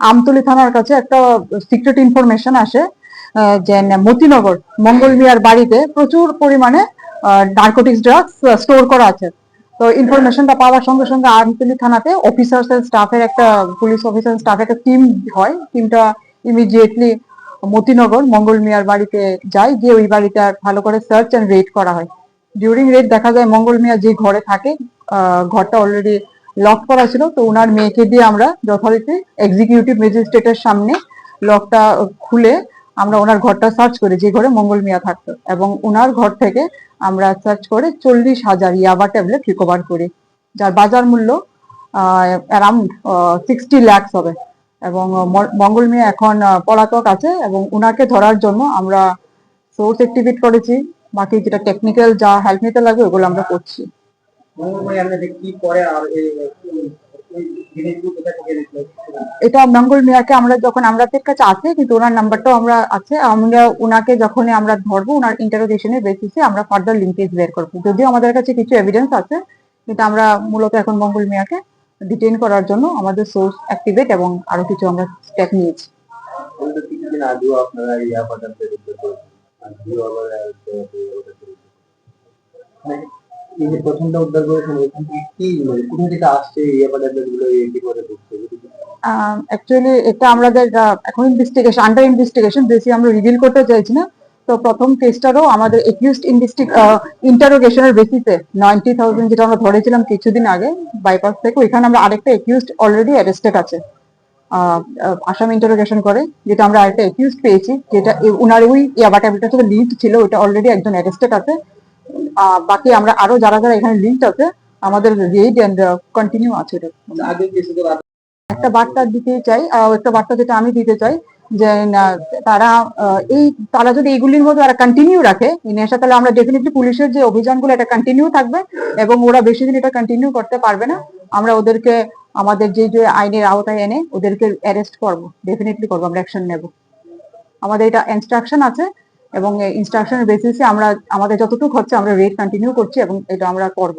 আমতলী থানার কাছে একটা সিক্রেট ইনফরমেশন আসে যে মতিনগর, মঙ্গল মিয়ার বাড়িতে প্রচুর পরিমাণে নার্কোটিক্স ড্রাগস স্টোর করা আছে। তো ইনফরমেশনটা পাওয়ার সঙ্গে সঙ্গে আমতলি থানাতে অফিসার্স এর স্টাফের একটা পুলিশ অফিসার স্টাফের একটা টিম হয়। টিমটা ইমিডিয়েটলি মতিনগর, মঙ্গল মিয়ার বাড়িতে যায়, গিয়ে ওই বাড়িতে ভালো করে সার্চ এন্ড রেড করা হয়। ডিউরিং রেড দেখা যায় মঙ্গল মিয়া যে ঘরে থাকে ঘরটা অলরেডি লক করা ছিল, তো ওনার মেয়েকে দিয়ে আমরা যথারীতি এক্সিকিউটিভ ম্যাজিস্ট্রেটের সামনে লকটা খুলে আমরা ওনার ঘরটা সার্চ করি, যে ঘরে মঙ্গল মিয়া থাকতো। এবং ওনার ঘর থেকে আমরা সার্চ করে চল্লিশ হাজার ইয়াবা ট্যাবলেট রিকভার করি, যার বাজার মূল্য অ্যারাউন্ড সিক্সটি ল্যাক্স হবে। এবং মঙ্গল মিয়া এখন পলাতক আছে এবং ওনাকে ধরার জন্য আমরা সোর্স অ্যাক্টিভেট করেছি। বাকি যেটা টেকনিক্যাল যা হেল্প নিতে লাগবে ওগুলো আমরা করছি। এটা মঙ্গল মিয়াকে আমরা যখন আমাদের কাছে আছে কিন্তু ওনার নাম্বারটাও আমরা আছে। আমরা ওনাকে যখনই আমরা ধরবো ওনার ইন্টারোগেশনের বেসিসে আমরা ফার্দার লিঙ্কেজ বের করব। যদিও আমাদের কাছে কিছু এভিডেন্স আছে, কিন্তু আমরা মূলত এখন মঙ্গল মিয়াকে ডিটেইন করার জন্য আমাদের সোর্স অ্যাক্টিভেট এবং আরও কিছু আমরা স্টেপ নিয়েছি। কিছুদিন আগেও আপনারা এই আপাতত উদ্যোগ করেছেন। আজকেও আবার আহ, ওটা করেছেন। মানে প্রথমটা উদ্ধার করেছেন থেকে কি মানে কোথা থেকে আসছে এই আপাততগুলো কি করে ঢুকছে? অ্যাকচুয়ালি এটা আমাদের এখন ইনভেস্টিগেশন আন্ডার ইনভেস্টিগেশন বেশি আমরা রিভিল করতে চাইছি না। তো প্রথম কেসটারও আমাদের একিউজড ইন্টারোগেশনের বেসিসে নাইনটি থাউজেন্ড যেটা আমরা ধরেছিলাম কিছুদিন আগে বাইপাস থেকে, ওইখানে আমরা আরেকটা একিউজড অলরেডি অ্যারেস্টেড আছে। আসাম ইন্টারোগেশন করে, যেটা আমরা আরেকটা একিউজড পেয়েছি, যেটা ওনার ওই ইয়াবা লিঙ্ক ছিল, ওইটা অলরেডি একজন অ্যারেস্টেড আছে। বাকি আমরা আরও যারা যারা এখানে লিঙ্ক আছে আমাদের রেড এন্ড কন্টিনিউ আছে এটা। তো একটা বার্তা দিতে চাই একটা বার্তা যেটা আমি দিতে চাই যে তারা এই তারা যদি এইগুলির মধ্যে তারা কন্টিনিউ রাখে এই নেশা তাহলে আমরা ডেফিনেটলি পুলিশের যে অভিযানগুলো এটা কন্টিনিউ থাকবে এবং ওরা বেশি দিন এটা কন্টিনিউ করতে পারবে না। আমরা ওদেরকে আমাদের যে যে আইনের আওতায় এনে ওদেরকে অ্যারেস্ট করব ডেফিনেটলি করব আমরা অ্যাকশন নেব। আমাদের এটা ইনস্ট্রাকশন আছে এবং ইনস্ট্রাকশনের বেসিসে আমরা, আমাদের যতটুকু হচ্ছে আমরা রেট কন্টিনিউ করছি এবং এটা আমরা করব।